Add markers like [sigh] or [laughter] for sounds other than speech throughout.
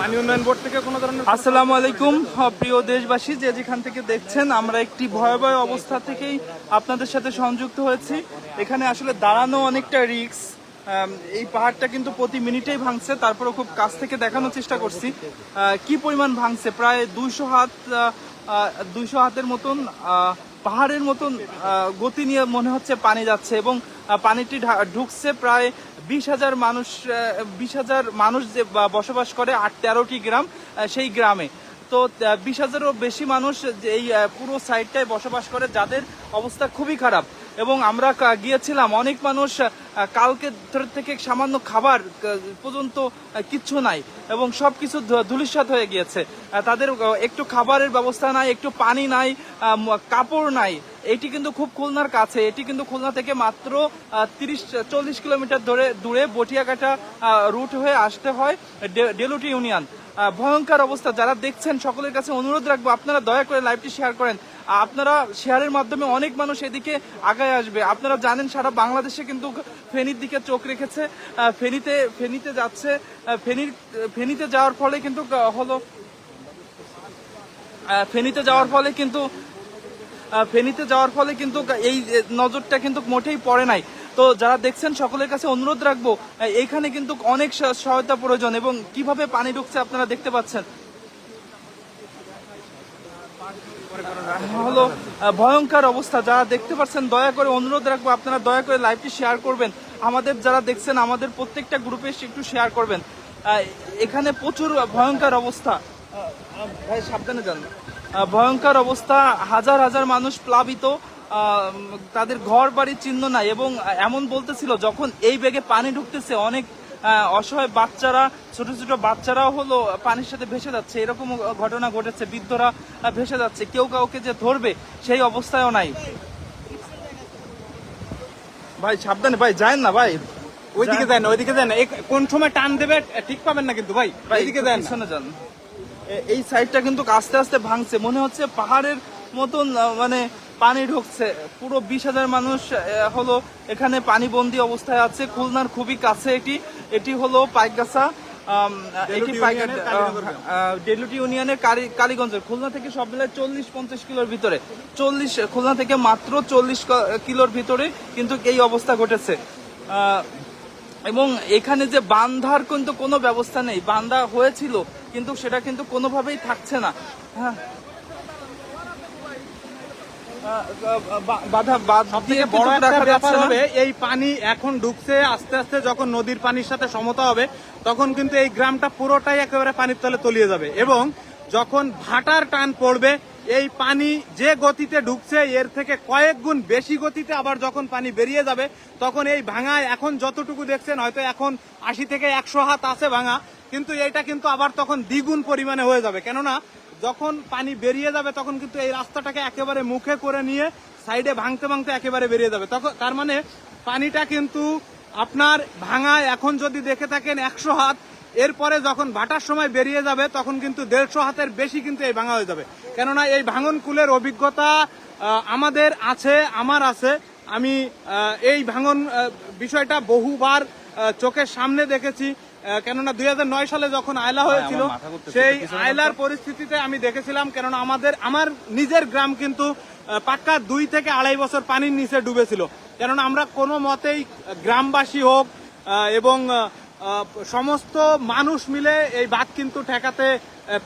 পানি উন্নয়ন বোর্ড থেকে কোনো ধরনের আসসালামু আলাইকুম। প্রিয় দেশবাসী, যে যেখান থেকে দেখছেন, আমরা একটি ভয়াবহ অবস্থা থেকেই আপনাদের সাথে সংযুক্ত হয়েছি। এখানে আসলে দাঁড়ানো অনেকটা রিক্স এই পাহাড়টা কিন্তু প্রতি মিনিটেই ভাঙছে তারপরে খুব কাছ থেকে দেখানোর চেষ্টা করছি। কি পরিমাণ ভাঙছে? প্রায় দুইশো হাত দুইশো হাতের মতন পাহাড়ের মতন গতি নিয়ে মনে হচ্ছে পানি যাচ্ছে এবং পানিটি ঢুকছে প্রায় বিশ হাজার মানুষ বিশ হাজার মানুষ যে বসবাস করে আট তেরোটি গ্রাম সেই গ্রামে। তো বিশ হাজারও বেশি মানুষ এই পুরো সাইডটায় বসবাস করে, যাদের অবস্থা খুবই খারাপ। এবং আমরা গিয়েছিলাম, অনেক মানুষ কালকে থেকে সামান্য খাবার পর্যন্ত কিচ্ছু নাই এবং সব কিছু ধুলিসাত হয়ে গিয়েছে। তাদের একটু খাবারের ব্যবস্থা নাই, একটু পানি নাই কাপড় নাই। এটি কিন্তু খুব খুলনার কাছে। এটি কিন্তু খুলনা থেকে মাত্র তিরিশ, চল্লিশ কিলোমিটার ধরে, দূরে বটিয়াঘাটা রুট হয়ে আসতে হয় ডেলুটি ইউনিয়ন। ভয়ঙ্কর অবস্থা। যারা দেখছেন, সকলের কাছে অনুরোধ রাখব, আপনারা দয়া করে লাইভটি শেয়ার করেন। আপনারা শেয়ারের মাধ্যমে অনেক মানুষ এদিকে আগায় আসবে। আপনারা জানেন সারা বাংলাদেশে কিন্তু ফেনীর দিকে চোখ রেখেছে। ফেনীতে ফেনীতে যাচ্ছে। ফেনীর ফেনীতে যাওয়ার ফলে কিন্তু হলো ফেনীতে যাওয়ার ফলে কিন্তু ফেনীতে যাওয়ার ফলে কিন্তু এই নজরটা কিন্তু মোটেই পড়ে নাই। তো যারা দেখছেন সকলের কাছে অনুরোধ রাখব আহ, এইখানে কিন্তু অনেক সহ- সহায়তা প্রয়োজন এবং কীভাবে পানি ঢুকছে আপনারা দেখতে পাচ্ছেন। হলো ভয়ঙ্কর অবস্থা। যারা দেখতে পাচ্ছেন দয়া করে অনুরোধ রাখব, আপনারা দয়া করে লাইভটি শেয়ার করবেন। আমাদের যারা দেখছেন, আমাদের প্রত্যেকটা গ্রুপে একটু শেয়ার করবেন। এখানে প্রচুর ভয়ঙ্কর অবস্থা। ভাই, সাবধানে যান। ভয়ঙ্কর অবস্থা। হাজার হাজার মানুষ প্লাবিত। তাদের ঘর বাড়ির চিহ্ন নাই। এবং এমন বলতেছিল, যখন এই বেগে পানি ঢুকতেছে, অনেক অসহায় বাচ্চারা ছোট ছোট বাচ্চারাও হলো পানির সাথে ভেসে যাচ্ছে। এরকম ঘটনা ঘটেছে বৃদ্ধরা ভেসে যাচ্ছে। কেউ কাউকে যে ধরবে সেই অবস্থায়ও নাই। ভাই সাবধানে ভাই যায় না ভাই। ওইদিকে দেন ওইদিকে এক- কোন সময় টান দেবে ঠিক পাবেন না কিন্তু ভাই। এইদিকে দেন পিছনে যান। এই সাইডটা কিন্তু আস্তে আস্তে ভাঙছে। মনে হচ্ছে পাহাড়ের মতন মানে পানি ঢুকছে। পুরো বিশ হাজার মানুষ হলো এখানে পানিবন্দী অবস্থায় আছে। খুলনার খুবই কাছে এটি। এটি হলো পাইকগাছা এটি ডেলুটি ইউনিয়নের কালীগঞ্জের খুলনা থেকে সব মিলে চল্লিশ পঞ্চাশ কিলোর ভিতরে। চল্লিশ খুলনা থেকে মাত্র চল্লিশ কিলোর ভিতরে কিন্তু এই অবস্থা ঘটেছে। আহ, এবং এখানে যে বান্ধার কিন্তু কোনো ব্যবস্থা নেই। বান্ধা হয়েছিল কিন্তু সেটা কিন্তু কোনোভাবেই থাকছে না। হ্যাঁ। বাধা সবথেকে বড় একটা ব্যাপার হবে এই পানি এখন ঢুকছে আস্তে আস্তে যখন নদীর পানির সাথে সমতা হবে তখন কিন্তু এই গ্রামটা পুরোটাই একেবারে পানির তলে তলিয়ে যাবে এবং যখন ভাটার টান পড়বে এই পানি যে গতিতে ঢুকছে এর থেকে কয়েক গুণ বেশি গতিতে আবার যখন পানি বেরিয়ে যাবে তখন এই ভাঙায় এখন যতটুকু দেখছেন হয়তো এখন আশি থেকে একশো হাত আছে ভাঙা কিন্তু এটা কিন্তু আবার তখন দ্বিগুণ পরিমাণে হয়ে যাবে। কেননা যখন পানি বেরিয়ে যাবে, তখন কিন্তু এই রাস্তাটাকে একেবারে মুখে করে নিয়ে সাইডে ভাঙতে ভাঙতে একেবারে বেরিয়ে যাবে। তখন তার মানে পানিটা কিন্তু আপনার ভাঙায়। এখন যদি দেখে থাকেন একশো হাত, এরপরে যখন ভাটার সময় বেরিয়ে যাবে, তখন কিন্তু দেড়শো হাতের বেশি কিন্তু এই ভাঙা হয়ে যাবে। কেননা এই ভাঙন কুলের অভিজ্ঞতা আমাদের আছে, আমার আছে। আমি এই ভাঙন বিষয়টা বহুবার চোখের সামনে দেখেছি। কেননা দুই হাজার নয় সালে যখন আয়লা হয়েছিল সেই আয়লার পরিস্থিতিতে আমি দেখেছিলাম কেননা আমাদের আমার নিজের গ্রাম কিন্তু পাক্কা দুই থেকে আড়াই বছর পানির নিচে ডুবেছিল। কেননা আমরা কোনো মতেই গ্রামবাসী হোক এবং সমস্ত মানুষ মিলে এই বাঁধ কিন্তু ঠেকাতে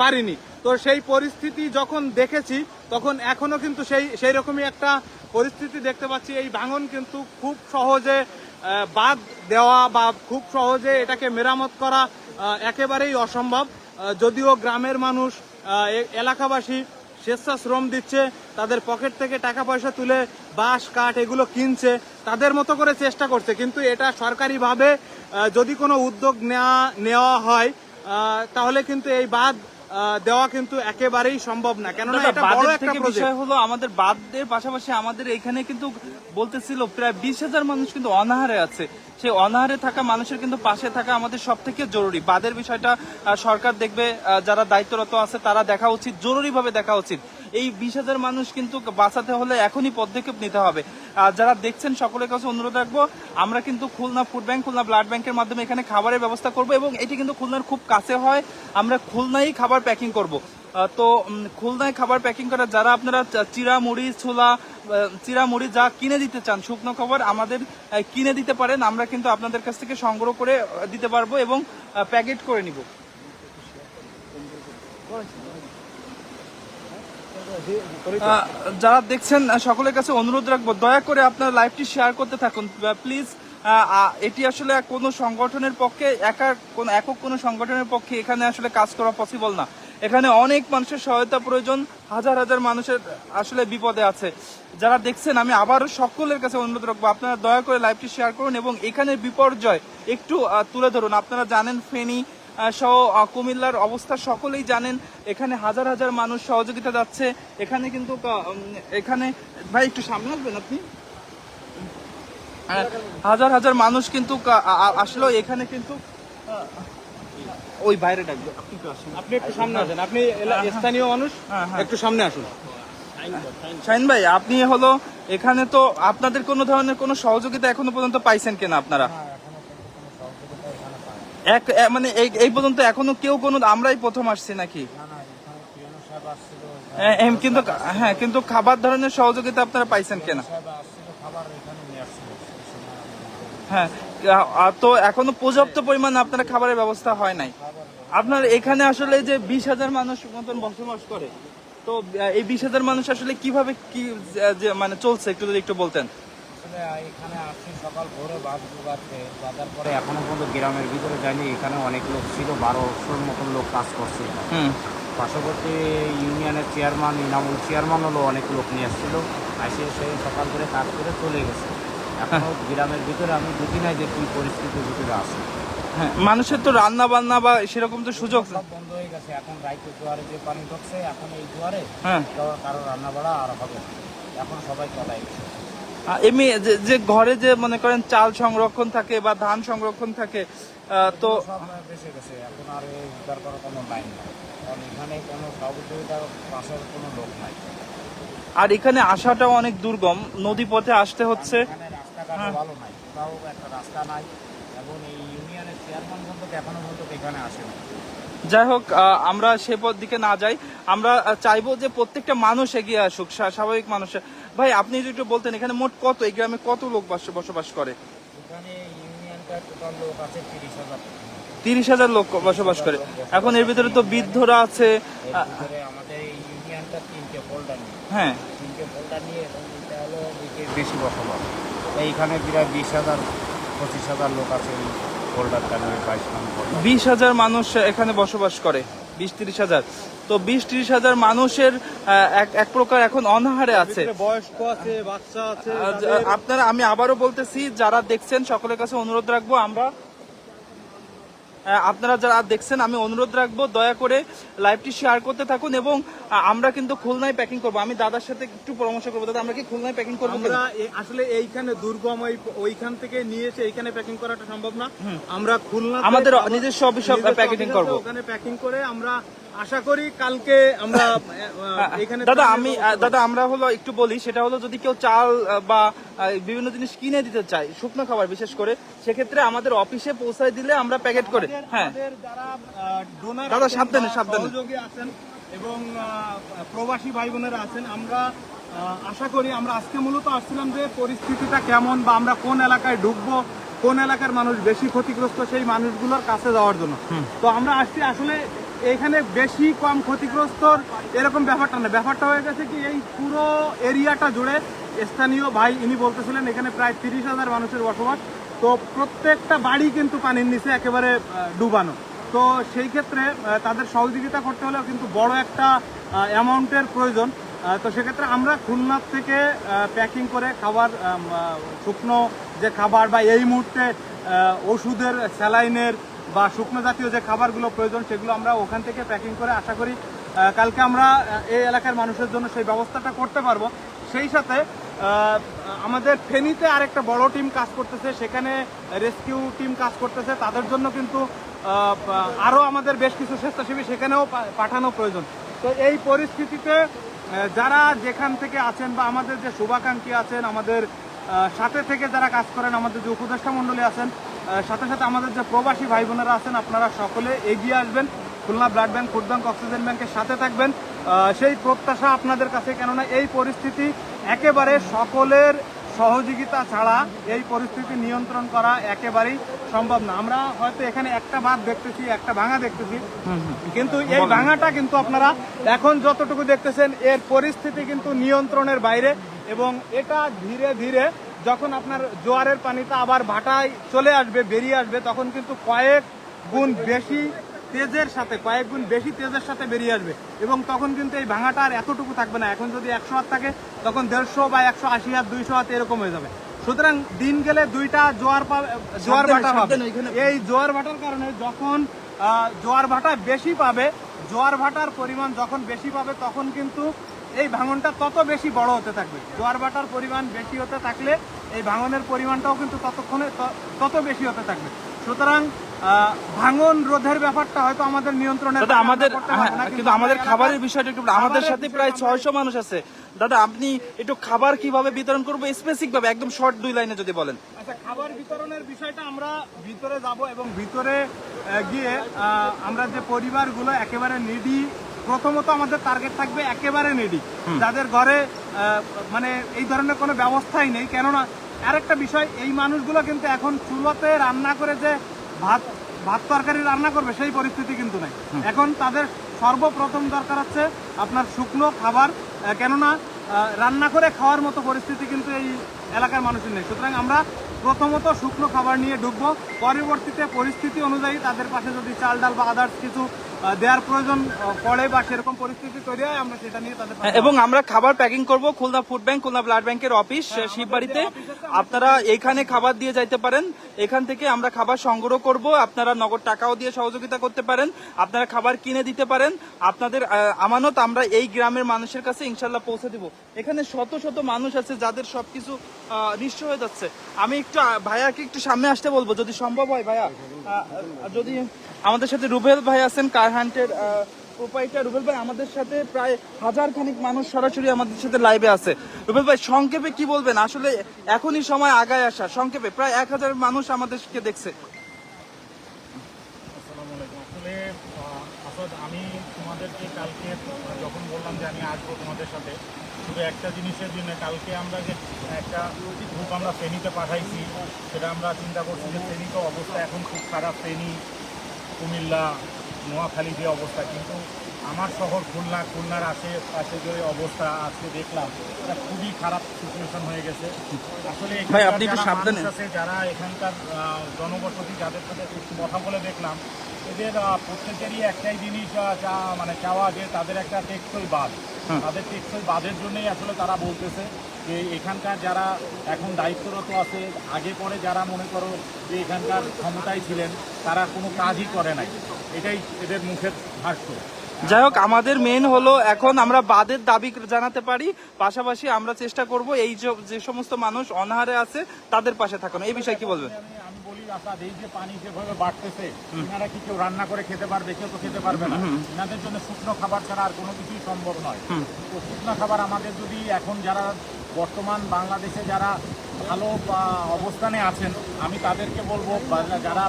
পারিনি। তো সেই পরিস্থিতি যখন দেখেছি তখন এখনও কিন্তু সেই সেই রকমই একটা পরিস্থিতি দেখতে পাচ্ছি। এই ভাঙন কিন্তু খুব সহজে বাঁধ দেওয়া বা খুব সহজে এটাকে মেরামত করা একেবারেই অসম্ভব। যদিও গ্রামের মানুষ এলাকাবাসী স্বেচ্ছাশ্রম দিচ্ছে, তাদের পকেট থেকে টাকা পয়সা তুলে বাঁশ, কাঠ এগুলো কিনছে, তাদের মতো করে চেষ্টা করছে। কিন্তু এটা সরকারিভাবে যদি কোনো উদ্যোগ নেওয়া নেওয়া হয় তাহলে কিন্তু এই বাঁধ দেওয়া কিন্তু একেবারেই সম্ভব না। কেননা এটা বড় একটা বিষয় হলো আমাদের বাদদের পাশাপাশি আমাদের এখানে কিন্তু বলতেছিল প্রায় বিশ হাজার মানুষ কিন্তু অনাহারে আছে। সেই অনাহারে থাকা মানুষের কিন্তু পাশে থাকা আমাদের সব থেকে জরুরি। বাদের বিষয়টা সরকার দেখবে যারা দায়িত্বরত আছে তারা দেখা উচিত জরুরিভাবে দেখা উচিত। এই বিশ হাজার মানুষ কিন্তু বাঁচাতে হলে এখনই পদক্ষেপ নিতে হবে। যারা দেখছেন, সকলের কাছে অনুরোধ রাখব, আমরা কিন্তু Khulna food bank Khulna blood ব্যাংকের মাধ্যমে এখানে খাবারের ব্যবস্থা করব এবং এটি কিন্তু খুলনার খুব কাছে হয়। আমরা খুলনাই খাবার প্যাকিং করব। তো খুলনায় খাবার প্যাকিং করা যারা আপনারা চিরা মুড়ি ছোলা চিরা মুড়ি যা কিনে দিতে চান, শুকনো খাবার আমাদের কিনে দিতে পারেন। আমরা কিন্তু আপনাদের কাছ থেকে সংগ্রহ করে দিতে পারব এবং প্যাকেট করে নিব। যারা দেখছেন সকলের কাছে অনুরোধ রাখব, দয়া করে আপনার লাইভটি শেয়ার করতে থাকুন। প্লিজ এটি আসলে কোনো সংগঠনের পক্ষে, একা কোন, একক কোনো সংগঠনের পক্ষে এখানে আসলে কাজ করা পসিবল না। এখানে অনেক মানুষের সহায়তা প্রয়োজন, হাজার হাজার মানুষের আসলে বিপদে আছে। যারা দেখছেন, আমি আবারও সকলের কাছে অনুরোধ রাখব, আপনারা দয়া করে লাইভটি শেয়ার করুন এবং এখানে বিপর্যয় একটু তুলে ধরুন। আপনারা জানেন ফেনী সহ কুমিল্লার অবস্থা সকলেই জানেন। এখানে হাজার হাজার মানুষ সহযোগিতা যাচ্ছে। এখানে কিন্তু এখানে ভাই একটু সামনে আসবেন আপনি? হ্যাঁ, হাজার হাজার মানুষ কিন্তু কা- আ- আ- আসলেও এখানে কিন্তু ওই বাইরে ডাকবে। আপনি একটু সামনে আসেন। আপনি স্থানীয় মানুষ হ্যাঁ, হ্যাঁ। একটু সামনে আসুন। শাহিন ভাই আপনি হলো এখানে তো আপনাদের কোনো ধরনের কোনো সহযোগিতা এখনও পর্যন্ত পাইছেন কিনা আপনারা? এক মানে এই পর্যন্ত এখনও কেউ কোনো আমরাই প্রথম আসছি নাকি? কিন্তু হ্যাঁ কিন্তু খাবার ধরনের সহযোগিতা আপনারা পাইছেন কিনা? হ্যাঁ তো এখনও পর্যাপ্ত পরিমাণ আপনারা খাবারের ব্যবস্থা হয় নাই। আপনার এখানে আসলে যে বিশ হাজার মানুষ মতন বসবাস করে তো এই বিশ হাজার মানুষ আসলে কীভাবে কি মানে চলছে একটু যদি একটু বলতেন। এখানে আসছি সকাল ভোরে বাস বাজতে বাজার পরে এখনও পর্যন্ত গ্রামের ভিতরে যায়নি এখানে অনেক লোক ছিল বারোশোর মতন লোক কাজ করছে। পার্শ্ববর্তী ইউনিয়নের চেয়ারম্যান ইনামুল চেয়ারম্যান হলো অনেক লোক নিয়ে আসছিল এসে সে সকাল করে কাজ করে চলে গেছে। এখনও গ্রামের ভিতরে আমি বুঝি নাই যে কি পরিস্থিতির ভিতরে আছে। হ্যাঁ মানুষের তো রান্না বান্না বা সেরকম তো সুযোগ। সব বন্ধ হয়ে গেছে এখন রাইতে জোয়ারে যে পানি ঢুকছে এখন এই জোয়ারে হ্যাঁ। তো কারও রান্না বাড়া আর হবে এখন সবাই চলাই গেছে। এমনি যে- ঘরে যে মনে করেন চাল সংরক্ষণ থাকে বা ধান সংরক্ষণ থাকে তো সব গেছে এখন আর উদ্ধার করার কোনো লাইন কারণ এখানে কোনো সহযোগিতার পাশের কোনো লোক নাই। আর এখানে আসাটাও অনেক দুর্গম। নদী পথে আসতে হচ্ছে। রাস্তাঘাট ভালো নাই। কোথাও একটা রাস্তা নাই। এবং এই ইউনিয়নের চেয়ারম্যান পর্যন্ত এখনও পর্যন্ত এখানে আসে না যাই হোক আমরা সে পথ দিকে না যাই। আমরা চাইব যে প্রত্যেকটা মানুষ এগিয়ে আসুক স্বা- স্বাভাবিক মানুষ ভাই আপনি যদি একটু বলতেন এখানে মোট কত? এই গ্রামে কত লোক বাস- বসবাস করে? এখানে ইউনিয়নটা টোটাল লোক আছে তিরিশ হাজার। তিরিশ হাজার লোক বসবাস করে। এখন এর ভিতরে তো বৃদ্ধরা আছে। এর আহ, ভিতরে আমাদের ইউনিয়নটা তিনটে ফোল্ডার হ্যাঁ। তিনটে ফোল্ডার নিয়ে এটা হলো বেশি বসবাস। এইখানে প্রায় বিশ হাজার পঁচিশ হাজার লোক আছে এই ফোল্ডারটা নিয়ে বাইশ বিশ হাজার মানুষ এখানে বসবাস করে। বিশ তিরিশ হাজার। তো বিশ তিরিশ হাজার মানুষের এক এক প্রকার এখন অনাহারে আছে। বয়স্ক আছে বাচ্চা আছে আহ, আপনারা আমি আবারও বলতেছি যারা দেখছেন সকলের কাছে অনুরোধ রাখব আমরা আপনারা যারা দেখছেন আমি অনুরোধ রাখব দয়া করে লাইভটি শেয়ার করতে থাকুন এবং আমরা কিন্তু খুলনায় প্যাকিং করব। আমি দাদার সাথে একটু পরামর্শ করব। দাদা আমরা কি খুলনায় প্যাকিং করব আমরা আসলে এইখানে দুর্গম ওই ওইখান থেকে নিয়ে এসে এইখানে প্যাকিং করাটা সম্ভব না। আমরা খুলনা আমাদের নিজস্ব অফিস প্যাকেটিং করব। ওখানে প্যাকিং করে আমরা আশা করি কালকে আমরা [laughs] এখানে দাদা আমি দাদা আমরা হলো একটু বলি সেটা হলো যদি কেউ চাল বা বিভিন্ন জিনিস কিনে দিতে চাই শুকনো খাবার বিশেষ করে সেক্ষেত্রে আমাদের অফিসে পৌঁছায় দিলে আমরা প্যাকেট করে হ্যাঁ। দাদা, সাবধানে, সাবধানে। আছেন এবং প্রবাসী ভাই বোনেরা আছেন আমরা আশা করি আমরা আজকে মূলত আসছিলাম যে পরিস্থিতিটা কেমন বা আমরা কোন এলাকায় ঢুকবো কোন এলাকার মানুষ বেশি ক্ষতিগ্রস্ত সেই মানুষগুলোর কাছে যাওয়ার জন্য। তো আমরা আসছি আসলে এখানে বেশি কম ক্ষতিগ্রস্ত এরকম ব্যাপারটা না। ব্যাপারটা হয়ে গেছে কি, এই পুরো এরিয়াটা জুড়ে স্থানীয় ভাই ইনি বলতেছিলেন, এখানে প্রায় তিরিশ হাজার মানুষের বসবাস। তো প্রত্যেকটা বাড়ি কিন্তু পানির নিচে একেবারে ডুবানো। তো সেই ক্ষেত্রে তাদের সহযোগিতা করতে হলেও কিন্তু বড় একটা অ্যামাউন্টের প্রয়োজন। তো সেক্ষেত্রে আমরা খুলনার থেকে প্যাকিং করে খাবার শুকনো যে খাবার বা এই মুহূর্তে ওষুধের, স্যালাইনের বা শুকনো জাতীয় যে খাবারগুলো প্রয়োজন সেগুলো আমরা ওখান থেকে প্যাকিং করে আশা করি কালকে আমরা এই এলাকার মানুষের জন্য সেই ব্যবস্থাটা করতে পারব। সেই সাথে আমাদের ফেনীতে আরেকটা বড় টিম কাজ করতেছে, সেখানে রেস্কিউ টিম কাজ করতেছে। তাদের জন্য কিন্তু আরও আমাদের বেশ কিছু স্বেচ্ছাসেবী সেখানেও পাঠানো প্রয়োজন। তো এই পরিস্থিতিতে যারা যেখান থেকে আছেন বা আমাদের যে শুভাকাঙ্ক্ষী আছেন, আমাদের সাথে থেকে যারা কাজ করেন, আমাদের যে উপদেষ্টা মণ্ডলী আছেন সাথে সাথে আমাদের যে প্রবাসী ভাই বোনেরা আছেন আপনারা সকলে এগিয়ে আসবেন। Khulna blood bank food bank oxygen ব্যাংকের সাথে থাকবেন। সেই প্রত্যাশা আপনাদের কাছে কেননা এই পরিস্থিতি একেবারে সকলের সহযোগিতা ছাড়া এই পরিস্থিতি নিয়ন্ত্রণ করা একেবারেই সম্ভব না। আমরা হয়তো এখানে একটা বাদ দেখতেছি একটা ভাঙা দেখতেছি। কিন্তু এই ভাঙাটা কিন্তু আপনারা এখন যতটুকু দেখতেছেন এর পরিস্থিতি কিন্তু নিয়ন্ত্রণের বাইরে এবং এটা ধীরে ধীরে যখন আপনার জোয়ারের পানিটা আবার ভাটায় চলে আসবে বেরিয়ে আসবে তখন কিন্তু কয়েক গুণ বেশি তেজের সাথে কয়েক গুণ বেশি তেজের সাথে বেরিয়ে আসবে। এবং তখন কিন্তু এই ভাঙাটা আর এতটুকু থাকবে না। এখন যদি একশো হাত থাকে তখন দেড়শো বা একশো আশি হাত দুইশো হাত এরকম হয়ে যাবে। সুতরাং দিন গেলে দুইটা জোয়ার জোয়ার ভাটা হবে। এই জোয়ার ভাটার কারণে যখন জোয়ার ভাটা বেশি পাবে জোয়ার ভাটার পরিমাণ যখন বেশি পাবে তখন কিন্তু এই ভাঙনটা তত বেশি বড় হতে থাকবে। জোয়ার ভাটার পরিমাণ বেশি হতে থাকলে এই ভাঙনের পরিমাণটাও কিন্তু ততক্ষণে তত বেশি হতে থাকবে। সুতরাং ভাঙন রোধের ব্যাপারটা হয়তো আমাদের নিয়ন্ত্রণের দাদা আমাদের হ্যাঁ, কিন্তু আমাদের খাবারের বিষয়টা একটু আমাদের সাথে প্রায় ছয়শো মানুষ আছে। দাদা আপনি একটু খাবার কীভাবে বিতরণ করব? স্পেসিক ভাবে একদম শর্ট দুই লাইনে যদি বলেন। আচ্ছা খাবার বিতরণের বিষয়টা আমরা ভিতরে যাব এবং ভিতরে গিয়ে আমরা যে পরিবারগুলো একেবারে নিডি প্রথমত আমাদের টার্গেট থাকবে একেবারে নেডি যাদের ঘরে মানে এই ধরনের কোনো ব্যবস্থাই নেই। কেননা আরেকটা বিষয় এই মানুষগুলো কিন্তু এখন চুলোতে রান্না করে যে ভাত ভাত তরকারি রান্না করবে সেই পরিস্থিতি কিন্তু নাই। এখন তাদের সর্বপ্রথম দরকার হচ্ছে আপনার শুকনো খাবার কেননা রান্না করে খাওয়ার মতো পরিস্থিতি কিন্তু এই এলাকার মানুষের নেই। সুতরাং আমরা প্রথমত শুকনো খাবার নিয়ে ডুববো পরবর্তীতে পরিস্থিতি অনুযায়ী তাদের পাশে যদি চাল ডাল বা আদার্স কিছু দেওয়ার প্রয়োজন পড়ে বা সেরকম পরিস্থিতি তৈরি হয় আমরা সেটা নিয়ে তাদের এবং আমরা খাবার প্যাকিং করব Khulna food bank Khulna blood ব্যাংকের অফিস শিববাড়িতে। আপনারা এখানে খাবার দিয়ে যাইতে পারেন, এখান থেকে আমরা খাবার সংগ্রহ করব, আপনারা নগদ টাকাও দিয়ে সহযোগিতা করতে পারেন, আপনারা খাবার কিনে দিতে পারেন, আপনাদের আমানত আমরা এই গ্রামের মানুষের কাছে ইনশাল্লাহ পৌঁছে দিব। এখানে শত শত মানুষ আছে যাদের সবকিছু নিঃস্ব হয়ে যাচ্ছে। আমি একটু ভাইয়াকে একটু সামনে আসতে বলব, যদি সম্ভব হয় ভাইয়া। যদি আমাদের সাথে রুবেল ভাই আছেন, কারহান্টের প্রোপাইটার রুবেল ভাই, আমাদের সাথে প্রায় হাজার খানিক মানুষ সরাসরি আমাদের সাথে লাইভে আছে। রুবেল ভাই, সংক্ষেপে কি বলবেন? আসলে এখনই সময় আগায় আসা, সংক্ষেপে প্রায় এক হাজার মানুষ আমাদেরকে দেখছে। আমি তোমাদেরকে কালকে যখন বললাম যে আমি আসব তোমাদের সাথে, শুধু একটা জিনিসের জন্য কালকে আমরা যে একটা গ্রুপ আমরা ফেনীতে পাঠাইছি, সেটা আমরা চিন্তা করছি যে তো অবস্থা এখন খুব খারাপ। ফেনী, কুমিল্লা নোয়াখালী যে অবস্থা কিন্তু আমার শহর খুলনা খুলনার আশেপাশে যে অবস্থা আজকে দেখলাম এটা খুবই খারাপ সিচুয়েশন হয়ে গেছে। আসলে ভাই, আপনি একটু যারা সাবধানে। আছে যারা এখানকার জনবসতি যাদের সাথে একটু কথা বলে দেখলাম এদের প্রত্যেকেরই একটাই জিনিস চা- মানে চাওয়া যে তাদের একটা টেকসই বাদ তাদের টেকসই বাদের জন্যই আসলে তারা বলতেছে যে এখানকার যারা এখন দায়িত্বরত আছে আগে পরে যারা মনে করো যে এখানকার ক্ষমতায় ছিলেন তারা কোনো কাজই করে নাই। এটাই এদের মুখের ভাষ্য। যাই হোক আমাদের মেন হলো এখন আমরা বাদের দাবি জানাতে পারি পাশাপাশি আমরা চেষ্টা করব এই যে- সমস্ত মানুষ অনাহারে আছে তাদের পাশে থাকানো। এই বিষয়ে কি বলবেন? আমি বলি আসাদ এই যে পানি যেভাবে বাড়তেছে এনারা কি কেউ রান্না করে খেতে পারবে কেউ তো খেতে পারবে না। এনাদের জন্য শুকনো খাবার ছাড়া আর কোনো কিছুই সম্ভব নয়। শুকনো খাবার আমাদের যদি এখন যারা বর্তমান বাংলাদেশে যারা ভালো অবস্থানে আছেন, আমি তাদেরকে বলব যারা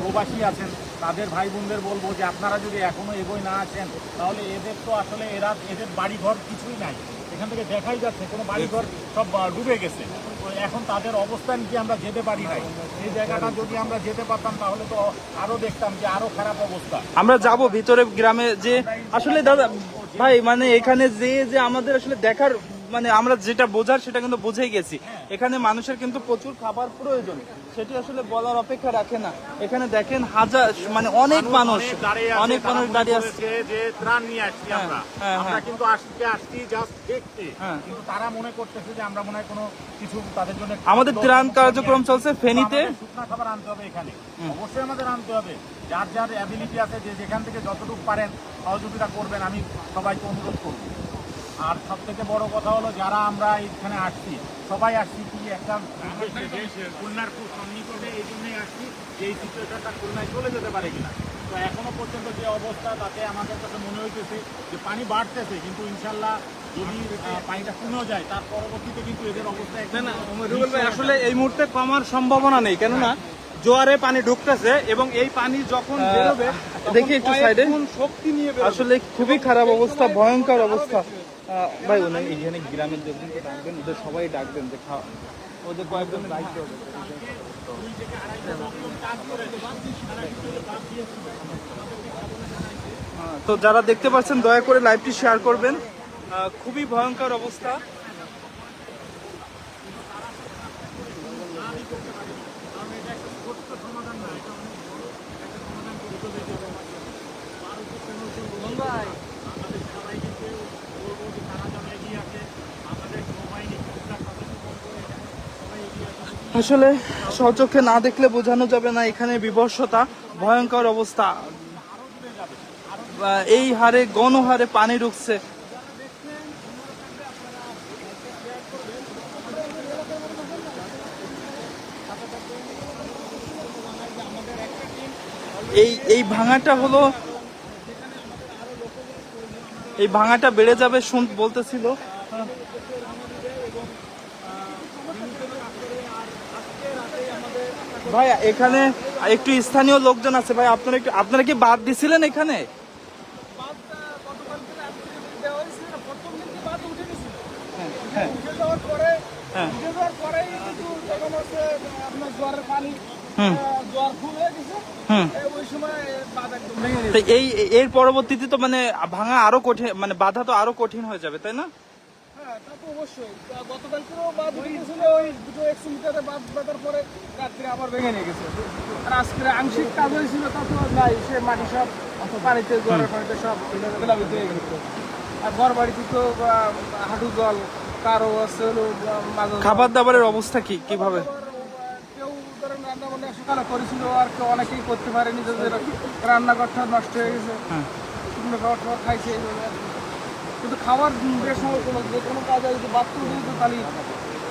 প্রবাসী আছেন, তাদের ভাই বোনদের বলব যে আপনারা যদি এখনও এগোয় না আছেন তাহলে এদের তো আসলে এরা, এদের বাড়িঘর কিছুই নাই। এখান থেকে দেখাই যাচ্ছে, কোনো বাড়িঘর সব ডুবে গেছে। এখন তাদের অবস্থান কি আমরা যেতে পারি নাই? এই জায়গাটা যদি আমরা যেতে পারতাম, তাহলে তো আরও দেখতাম যে আরও খারাপ অবস্থা। আমরা যাব ভিতরে গ্রামে যে, আসলে দাদা, ভাই মানে এখানে যে যে আমাদের আসলে দেখার মানে আমরা যেটা বোঝার সেটা কিন্তু বুঝেই গেছি। এখানে মানুষের কিন্তু প্রচুর খাবার প্রয়োজন। সেটি আসলে বলার অপেক্ষা রাখে না। এখানে দেখেন হাজার মানে অনেক মানুষ অনেক মানুষ দাঁড়িয়ে আছে। যে ত্রাণ নিয়ে আসছি হ্যাঁ, আমরা। হ্যাঁ, আমরা হ্যাঁ। কিন্তু আজকে আসছি জাস্ট দেখতে। কিন্তু তারা মনে করতেছে যে আমরা মনে হয় কোনো কিছু তাদের জন্য আমাদের ত্রাণ কার্যক্রম চলছে ফেনীতে। শুকনো খাবার আনতে হবে এখানে। অবশ্যই আমাদের আনতে হবে। যার যার অ্যাবিলিটি আছে যে যেখান থেকে যতটুকু পারেন সহযোগিতা করবেন আমি সবাইকে অনুরোধ করব। আর সব থেকে বড় কথা হলো যারা আমরা এখানে আসছি সবাই আসছি কি একটা খুলনার খুব সন্নিকটে এই জন্যই আসছি যে এই সিচুয়েশনটা খুলনায় চলে যেতে পারে কিনা। তো এখনও পর্যন্ত যে অবস্থা তাতে আমাদের কাছে মনে হইতেছে যে পানি বাড়তেছে কিন্তু ইনশাল্লাহ যদি পানিটা কমেও যায় তার পরবর্তীতে কিন্তু এদের অবস্থা না না আসলে এই মুহূর্তে কমার সম্ভাবনা নেই কেননা জোয়ারে পানি ঢুকতেছে এবং এই পানি যখন বেরোবে দেখি একটু সাইডে। শক্তি নিয়ে আসলে খুবই খারাপ অবস্থা ভয়ঙ্কর অবস্থা। ভাই, উনি এখানে গ্রামের লোকজনকে ডাকবেন, ওদের সবাই ডাকবেন, যে খাওয়া ওদের কয়েকজন দায়িত্ব হবে। তো যারা দেখতে পাচ্ছেন, দয়া করে লাইভটি শেয়ার করবেন। খুবই ভয়ঙ্কর অবস্থা। আসলে সচক্ষে না দেখলে বোঝানো যাবে না এখানে বিভৎসতা ভয়ঙ্কর অবস্থা। এই হারে গণহারে পানি ঢুকছে। এই এই ভাঙাটা হলো, এই ভাঙাটা বেড়ে যাবে শুন বলতেছিল। ভাই এখানে একটু স্থানীয় লোকজন আছে। ভাই আপনারা একটু আপনারা কি বাদ দিছিলেন এখানে? হ্যাঁ। এই এর পরবর্তীতে তো মানে ভাঙা আরও কঠিন মানে বাধা তো আরও কঠিন হয়ে যাবে, তাই না? হ্যাঁ, তা তো অবশ্যই। তা গতকালকেও বাঁধ ভেঙেছিল, ওই দুটো একশো মিটারে বাঁধ বাঁধার পরে রাত্রে আবার ভেঙে নিয়ে গেছে। আর আজকে আংশিক কাজ হয়েছিল তা তো নাই, সে মাটি সব পানিতে, সব হয়ে। আর ঘর বাড়িতে তো হাঁটু জল, কারও আছে খাবার দাবারের অবস্থা কি কীভাবে কেউ ধরেন রান্না করেছিল, আর কেউ অনেকেই করতে পারেনি, যাদের রান্নাঘরটা নষ্ট হয়ে গেছে হ্যাঁ। শুকনো খাবার খাইছে এইভাবে। কিন্তু খাবার যে সময় কোনো যে কোনো কাজে যদি বাথরুম দিতে তাহলে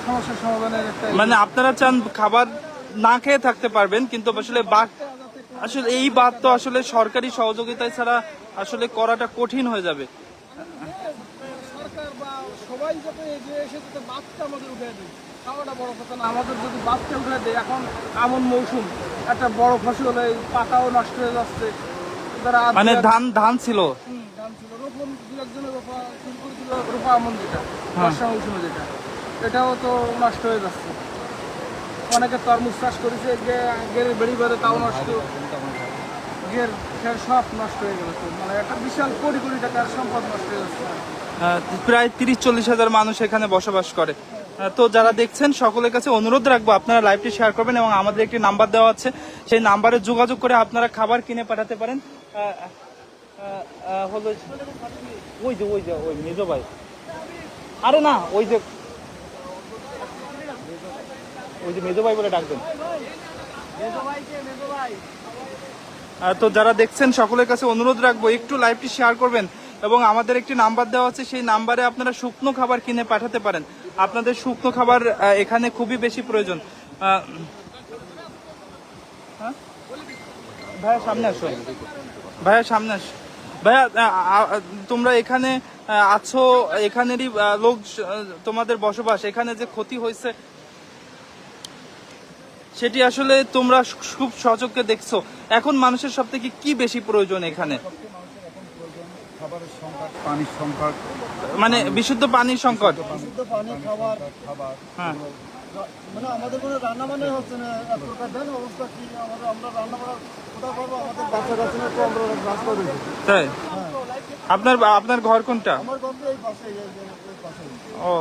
সমস্যার সমাধানের একটা মানে আপনারা চান খাবার না খেয়ে থাকতে পারবেন কিন্তু আসলে বাদ আসলে এই বাদ তো আসলে সরকারি সহযোগিতা ছাড়া আসলে করাটা কঠিন হয়ে যাবে। সরকার বা সবাই যাতে এগিয়ে এসে যাতে আমাদের উঠে দেয়। খাওয়াটা বড় কথা না আমাদের যদি বাথটা উঠে দেয় এখন আমন মৌসুম একটা বড় ফসল পাতাও নষ্ট হয়ে যাচ্ছে। মানে ধান ধান ছিল। ধান ছিল রোপণ দু একজনের রোপা শুরু করেছিল রোপা আমন যেটা হ্যাঁ। বর্ষা মৌসুমে যেটা। এটাও তো নষ্ট হয়ে যাচ্ছে। অনেকে তরমুজ চাষ করেছে গে- গেরের বেড়ি বেড়ে তাও নষ্ট। গের সব নষ্ট হয়ে গেল মানে একটা বিশাল কোটি কোটি টাকার সম্পদ নষ্ট হয়ে যাচ্ছে। প্রায় তিরিশ চল্লিশ হাজার মানুষ এখানে বসবাস করে। তো যারা দেখছেন সকলের কাছে অনুরোধ রাখব আপনারা লাইভটি শেয়ার করবেন এবং আমাদের একটি নাম্বার দেওয়া আছে। সেই নাম্বারে যোগাযোগ করে আপনারা খাবার কিনে পাঠাতে পারেন। হলো ওই যে ওই যে ওই মেজো ভাই আরে না ওই যে ওই যে মেজো ভাই বলে ডাকবেন তো যারা দেখছেন, সকলের কাছে অনুরোধ রাখব, একটু লাইভটি শেয়ার করবেন এবং আমাদের একটি নাম্বার দেওয়া আছে, সেই নাম্বারে আপনারা শুকনো খাবার কিনে পাঠাতে পারেন। আপনাদের শুকনো খাবার এখানে খুবই বেশি প্রয়োজন। হ্যাঁ? ভাইয়া, সামনে আসো ভাইয়া, সামনে আসো ভাইয়া তোমরা এখানে আছো এখানেরই লোক তোমাদের বসবাস এখানে যে ক্ষতি হয়েছে সেটি আসলে তোমরা খুব সচক্ষে দেখছ। এখন মানুষের সব থেকে কি বেশি প্রয়োজন এখানে? পানির সংকট মানে বিশুদ্ধ পানির সংকট। বিশুদ্ধ পানি খাবার খাবার হ্যাঁ। মানে আমাদের কোনো রান্না মানে হচ্ছে না। এক প্রকার দেন অবস্থা কি? আমাদের আমরা রান্না কোথাও পারব আমাদের বাচ্চা কাছে আমরা রয়েছে তাই? আপনার আপনার ঘর কোনটা? আমার এই পাশে ও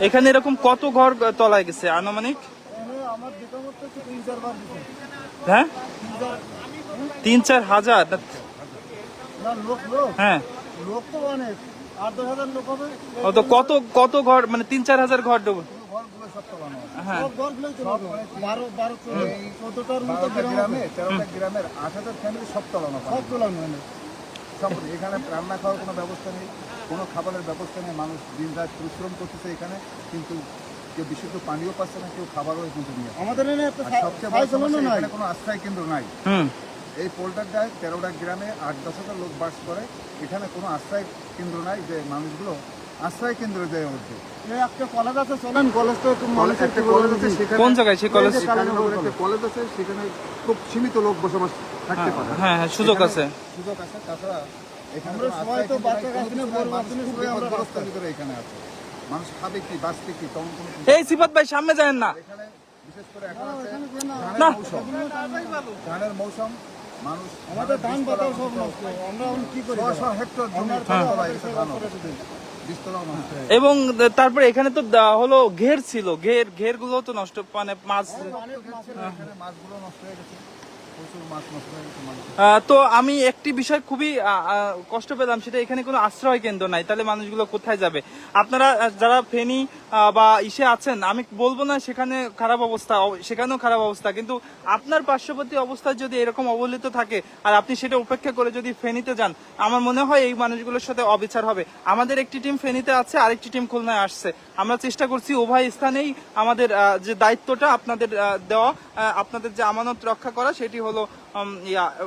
এখানে এরকম কত ঘর তলায় গেছে আনুমানিক? আমার তিন হ্যাঁ? তিন চার হাজার? হ্যাঁ। লোক তো অনেক। আট দশ হাজার লোক হবে। কত কত ঘর মানে তিন চার হাজার ঘর ডুবে হ্যাঁ। সব ঘরগুলোই তো বারো বারো চোদ্দটার মতো গ্রামে তেরোটা গ্রামের আট হাজার ফ্যামিলি সব তোলানো সব তোলানো মানে সম্পূর্ণ। এখানে রান্না খাওয়ার কোনো ব্যবস্থা নেই কোনো খাবারের ব্যবস্থা নেই। মানুষ দিন রাত পরিশ্রম করতেছে এখানে কিন্তু কেউ বিশুদ্ধ পানিও পাচ্ছে না কেউ খাবারও কিন্তু নিয়ে আমাদের সবচেয়ে বড় সমস্যা কোনো আশ্রয় কেন্দ্র নাই। হুম। এই পোল্টারটায় তেরোটা গ্রামে আট দশ হাজার লোক বাস করে। এখানে কোনো আশ্রয় কেন্দ্র নাই যে মানুষগুলো আশ্রয় কেন্দ্র একটা কলেজ আছে চলেন কলেজটা একটু একটা কলেজ আছে সেখানে কোন জায়গায়? সেই কলেজ একটা কলেজ আছে সেখানে খুব সীমিত লোক বসবাস থাকতে পারে। হ্যাঁ হ্যাঁ সুযোগ আছে। সুযোগ আছে তাছাড়া এখানে সবাই তো বাচ্চা কাছে কোনো নিয়ে কিছু বড় নাই, বাচ্চা নিয়ে খুব সবাই আমরা বিপদগ্রস্তের ভিতরে এখানে আছে। মানুষ খাবে কি বাঁচবে কি তখন এই সিফাত ভাই সামনে যায় না। এখানে বিশেষ করে এখন আছে ধানের মৌসুম। মানুষ আমাদের ধান বাতাও সব নষ্ট আমরা কি করি? ছশো হেক্টর জমি হয়ে ধান এবং তারপরে এখানে তো হলো ঘের ছিল ঘের ঘেরগুলো তো নষ্ট মানে মাছ মাছগুলো নষ্ট হয়ে গেছে। তো আমি একটি বিষয় খুবই কষ্ট পেলাম, সেটা এখানে কোনো আশ্রয় কেন্দ্র নাই, তাহলে মানুষগুলো কোথায় যাবে? আপনারা যারা ফেনী বা ইসে আছেন, আমি বলব না সেখানে খারাপ অবস্থা সেখানেও খারাপ অবস্থা, কিন্তু আপনার পার্শ্ববর্তী অবস্থায় যদি এরকম অবহেলিত থাকে, আর আপনি সেটা উপেক্ষা করে যদি ফেনীতে যান, আমার মনে হয় এই মানুষগুলোর সাথে অবিচার হবে। আমাদের একটি টিম ফেনীতে আছে, আরেকটি টিম খুলনায় আসছে। আমরা চেষ্টা করছি উভয় স্থানেই আমাদের যে দায়িত্বটা আপনাদের দেওয়া আপনাদের যে আমানত রক্ষা করা, সেটি হলো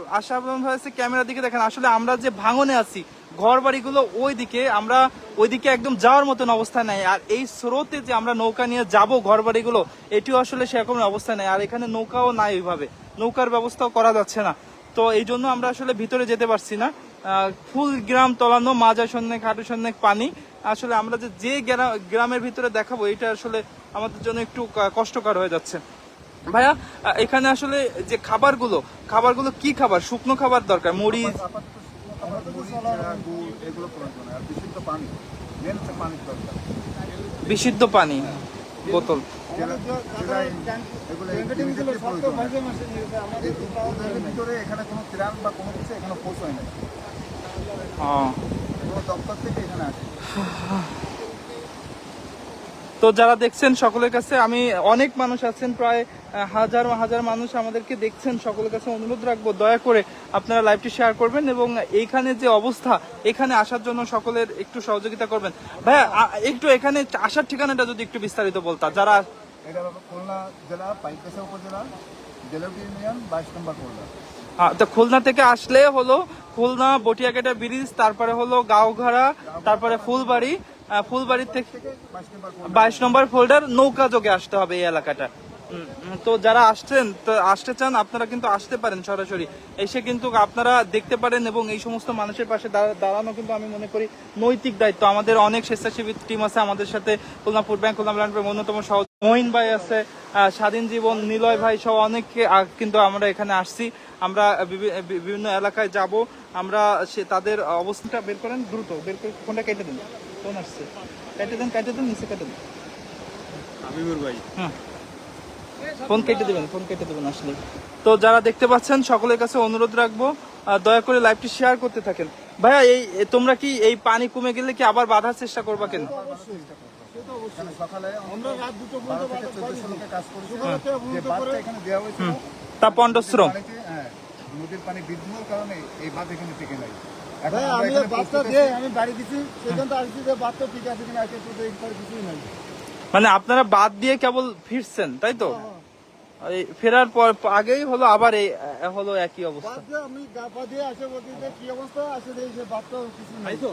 আশা হয়েছে ক্যামেরার দিকে দেখেন, আসলে আমরা যে ভাঙনে আছি ঘর বাড়িগুলো ওই দিকে আমরা ওইদিকে একদম যাওয়ার মতন অবস্থা নাই। আর এই স্রোতে যে আমরা নৌকা নিয়ে যাব ঘর বাড়িগুলো এটিও আসলে সেরকম অবস্থা নেই। আর এখানে নৌকাও নাই ওইভাবে। নৌকার ব্যবস্থাও করা যাচ্ছে না। তো এই জন্য আমরা আসলে ভিতরে যেতে পারছি না। ফুল গ্রাম তলানো, মাজা সন্ন্যাক হাঁটু সন্ন্যাক পানি। আসলে আমরা যে যে গ্রা- গ্রামের ভিতরে দেখাবো এটা আসলে আমাদের জন্য একটু কষ্টকর হয়ে যাচ্ছে। ভাইয়া এখানে আসলে যে খাবারগুলো খাবারগুলো কি খাবার? শুকনো খাবার দরকার মরিচ? বিশুদ্ধ পানি হচ্ছে পানির দরকার। বিশুদ্ধ পানি বোতল। এখানে কোনো ত্রাণ বা কোনো কিছু এখানে পৌঁছায় না আহ, কোনো দপ্তর থেকে এখানে আসে। [sighs] তো যারা দেখছেন সকলের কাছে আমি অনেক মানুষ আছেন প্রায় হাজার হাজার মানুষ আমাদেরকে দেখছেন সকলের কাছে অনুরোধ রাখব দয়া করে আপনারা লাইভটি শেয়ার করবেন এবং এইখানে যে অবস্থা এখানে আসার জন্য সকলের একটু সহযোগিতা করবেন। ভাইয়া একটু এখানে আসার ঠিকানাটা যদি একটু বিস্তারিত বলতা যারা এটা খুলনা জেলা পাইকগাছা উপজেলা জেলাউটি ইউনিয়ন বাইশ নম্বর খুলনা। তো খুলনা থেকে আসলে হলো খুলনা বটিয়াঘাটা ব্রিজ তারপরে হলো গাঁওঘাড়া তারপরে ফুলবাড়ি আহ, ফুলবাড়ি থেকে বাইশ নম্বর ফোল্ডার নৌকা যোগে আসতে হবে এই এলাকাটা। তো যারা আসছেন আসতে চান আপনারা কিন্তু আসতে পারেন সরাসরি। এসে কিন্তু আপনারা দেখতে পারেন এবং এই সমস্ত মানুষের পাশে দাঁড়া- দাঁড়ানো কিন্তু আমি মনে করি নৈতিক দায়িত্ব। আমাদের অনেক স্বেচ্ছাসেবী টিম আছে আমাদের সাথে Khulna food bank Khulna blood bank অন্যতম সহ মহিন ভাই আছে স্বাধীন জীবন নিলয় ভাই সহ অনেককে কিন্তু আমরা এখানে আসছি। আমরা বিভিন্ন এলাকায় যাব। আমরা সে তাদের অবস্থাটা বের করেন দ্রুত বের করে ফোনটা কেটে দিন। ফোন আসছে? কেটে দেন কেটে দেন নিচে কেটে দেন। হাবিবুর ভাই। হ্যাঁ। ফোন কেটে দেবেন ফোন কেটে দেবেন আসলে। তো যারা দেখতে পাচ্ছেন সকলের কাছে অনুরোধ রাখব দয়া করে লাইভটি শেয়ার করতে থাকেন। ভাইয়া এই তোমরা কি এই পানি কমে গেলে কি আবার বাঁধার চেষ্টা করবা কেন? এখানে সকালে আমরা রাত দুটো বারো পর্যন্ত থেকে চোদ্দশো লোকের কাজ করেছে সকালে থেকে যে পর্যন্ত বাঁধটা করে এখানে দেওয়া হয়েছিল তা পণ্ডশ্রম হ্যাঁ, নদীর পানি বৃদ্ধি হওয়ার কারণে এই বাঁধ এখানে টিকে নাই। আমি বাচ্চা দিয়ে আমি বাড়ি দিছি সেখান থেকে আসছি যে বাচ্চা ঠিক আছে কিনা কিছুই নাই। মানে আপনারা বাদ দিয়ে কেবল ফিরছেন তাই তো? এই ফেরার পর আগেই হলো আবার এই হলো একই অবস্থা। বাদ দিয়ে আমি গা পা দিয়ে আসে বলতে যে কি অবস্থা? আসে দেখি যে বাচ্চা কিছু নাই। তো?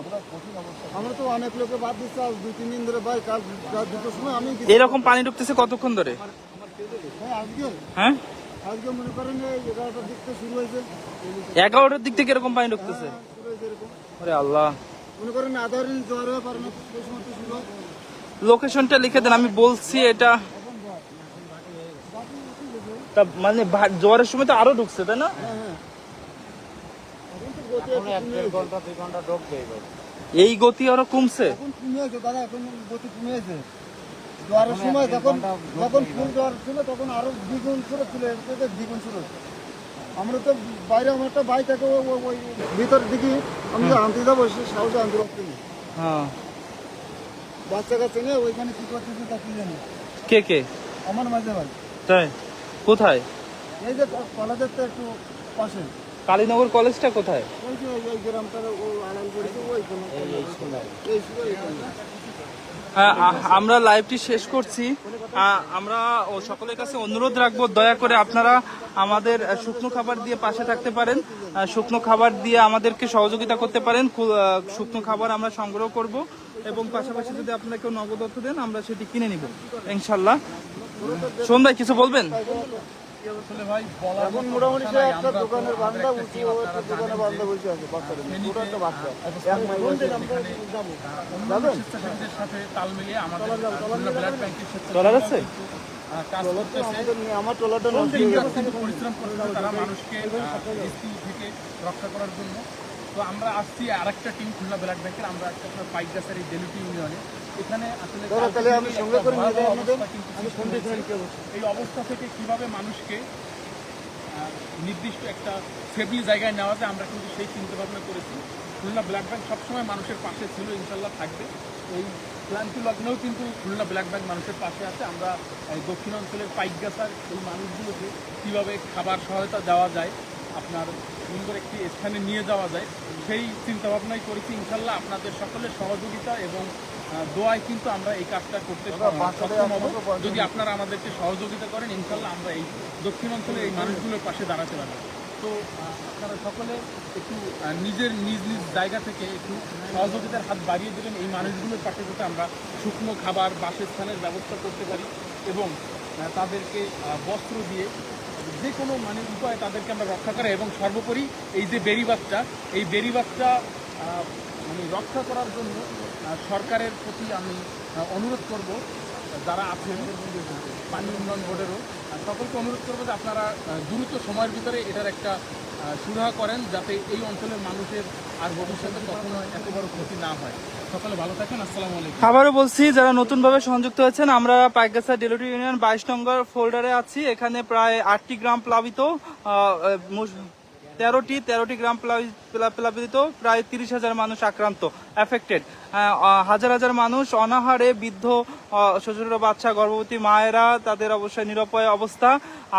আমরা তো অনেক লোকে বাদ দিচ্ছে আজ দুই তিন দিন ধরে ভাই কাল রাত দুটোর সময় আমি এরকম পানি ঢুকতেছে কতক্ষণ ধরে? হ্যাঁ আজকে? হ্যাঁ? আজকে মনে করেন এগারোটার দিক থেকে শুরু হয়েছে। এগারোটার দিক থেকে এরকম পানি ঢুকতেছে? আল্লাহ। মনে করেন হয়ে হয় লোকেশনটা লিখে দেন আমি বলছি এটা। তা মানে জ্বরের সময় তো আরও ঢুকছে তাই না? ঢুকবে এবার এই গতি আরও কমছে? এখন দাদা এখন গতি কমিয়েছে জ্বরের সময় যখন যখন ফুল জ্বর ছিল তখন আরও দ্বিগুণ ছিল দ্বিগুণ আমরা তো বাইরে আমার একটা বাইক থাকে ওই ভিতর দিকে। আমি যে আনতে যাব সে সাহসে আনতে পারছি না। হ্যাঁ। বাচ্চা কাচ্চা নিয়ে ওইখানে কি করতেছে তা কি জানি। কে কে? আমার মাঝে ভাই। তাই? কোথায়? এই যে কলেজের তো একটু পাশে। কালীনগর কলেজটা কোথায়? ওই যে ওই- গ্রামটার ও আড়াল করেছে ওই কোনো এই শুধু এইখানে। হ্যাঁ, আ- আমরা লাইভটি শেষ করছি। আমরা সকলের কাছে অনুরোধ রাখব, দয়া করে আপনারা আমাদের শুকনো খাবার দিয়ে পাশে থাকতে পারেন। শুকনো খাবার দিয়ে আমাদেরকে সহযোগিতা করতে পারেন। শুকনো খাবার আমরা সংগ্রহ করব এবং পাশাপাশি যদি আপনারা কেউ নগদ অর্থ দেন, আমরা সেটি কিনে নিব, ইনশাল্লাহ। ভাই, কিছু বলবেন? এখন মোটামুটি সে একটা দোকানের বান্দা উঁচু একটা দোকানের বান্দা বসে আছে বাচ্চাদের ছোট একটা বাচ্চা এক মাস যাবেন? সাথে তাল মিলিয়ে আমাদের ব্লাড ব্যাংকের আমার কিন্তু পরিশ্রম করতেছে তারা মানুষকে থেকে রক্ষা করার জন্য। তো আমরা আসছি আরেকটা টিম খুলনা ব্লাড ব্যাংকের আমরা একটা আপনার পাইক গাছের এই ডেলিটি ইউনিয়নে এখানে আসলে তাহলে আমি একটা করে নিয়ে যাই আপনাদের? অবস্থা কিন্তু এই অবস্থা থেকে কীভাবে মানুষকে নির্দিষ্ট একটা সেফলি জায়গায় নেওয়া যায় আমরা কিন্তু সেই চিন্তা ভাবনা করেছি। খুলনা ব্লাড ব্যাংক সবসময় মানুষের পাশে ছিল ইনশাল্লাহ থাকবে। এই ক্লান্তি লগ্নেও কিন্তু খুলনা ব্লাড ব্যাংক মানুষের পাশে আছে। আমরা এই দক্ষিণাঞ্চলের পাইকগাছার এই মানুষগুলোকে কীভাবে খাবার সহায়তা দেওয়া যায় আপনার সুন্দর একটি স্থানে নিয়ে যাওয়া যায় সেই চিন্তা ভাবনাই করেছি। ইনশাল্লাহ আপনাদের সকলের সহযোগিতা এবং দোয়ায় কিন্তু আমরা এই কাজটা করতে সক্ষম হব। যদি আপনারা আমাদেরকে সহযোগিতা করেন ইনশাল্লাহ আমরা এই দক্ষিণাঞ্চলের এই মানুষগুলোর পাশে দাঁড়াতে পারব। তো আপনারা সকলে একটু নিজের নিজ নিজ জায়গা থেকে একটু সহযোগিতার হাত বাড়িয়ে দেবেন এই মানুষগুলোর পাশে যাতে আমরা শুকনো খাবার বাসস্থানের ব্যবস্থা করতে পারি এবং তাদেরকে বস্ত্র দিয়ে যে কোনো মানে উপায় তাদেরকে আমরা রক্ষা করা এবং সর্বোপরি এই যে বেরিবাদটা এই আহ, মানে রক্ষা করার জন্য সরকারের প্রতি আমি অনুরোধ করব, যারা আছেন, পানি উন্নয়ন বোর্ডেরও সকলকে অনুরোধ করব যে আপনারা দ্রুত সময়ের ভিতরে এটার একটা সুরাহা করেন যাতে এই অঞ্চলের মানুষের আর ভবিষ্যতে কখনো এত বড় ক্ষতি না হয়। সকলে ভালো থাকেন, আসসালামু আলাইকুম। আবারও বলছি, যারা নতুনভাবে সংযুক্ত হয়েছেন, আমরা পাইকগাছা ডেলিভারি ইউনিয়ন বাইশ নম্বর ফোল্ডারে আছি। এখানে প্রায় আটটি গ্রাম প্লাবিত তেরোটি তেরোটি গ্রাম প্লাবি- প্লা- প্লাবিত, প্রায় তিরিশ হাজার মানুষ আক্রান্ত অ্যাফেক্টেড হাজার হাজার মানুষ অনাহারে বৃদ্ধ শ্বশুর বাচ্চা, গর্ভবতী মায়েরা, তাদের অবশ্যই নিরাপয় অবস্থা।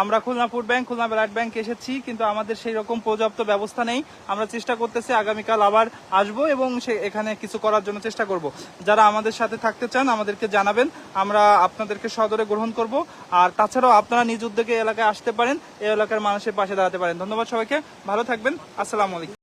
আমরা Khulna food bank, Khulna blood bank এসেছি, কিন্তু আমাদের সেই রকম পর্যাপ্ত ব্যবস্থা নেই। আমরা চেষ্টা করতেছি, আগামীকাল আবার আসব এবং সে, এখানে কিছু করার জন্য চেষ্টা করব। যারা আমাদের সাথে থাকতে চান, আমাদেরকে জানাবেন। আমরা আপনাদেরকে সদরে গ্রহণ করব। আর তাছাড়াও আপনারা নিজ উদ্যোগে এলাকায় আসতে পারেন, এই এলাকার মানুষের পাশে দাঁড়াতে পারেন। ধন্যবাদ সবাইকে, ভালো থাকবেন, আসসালামু আলাইকুম।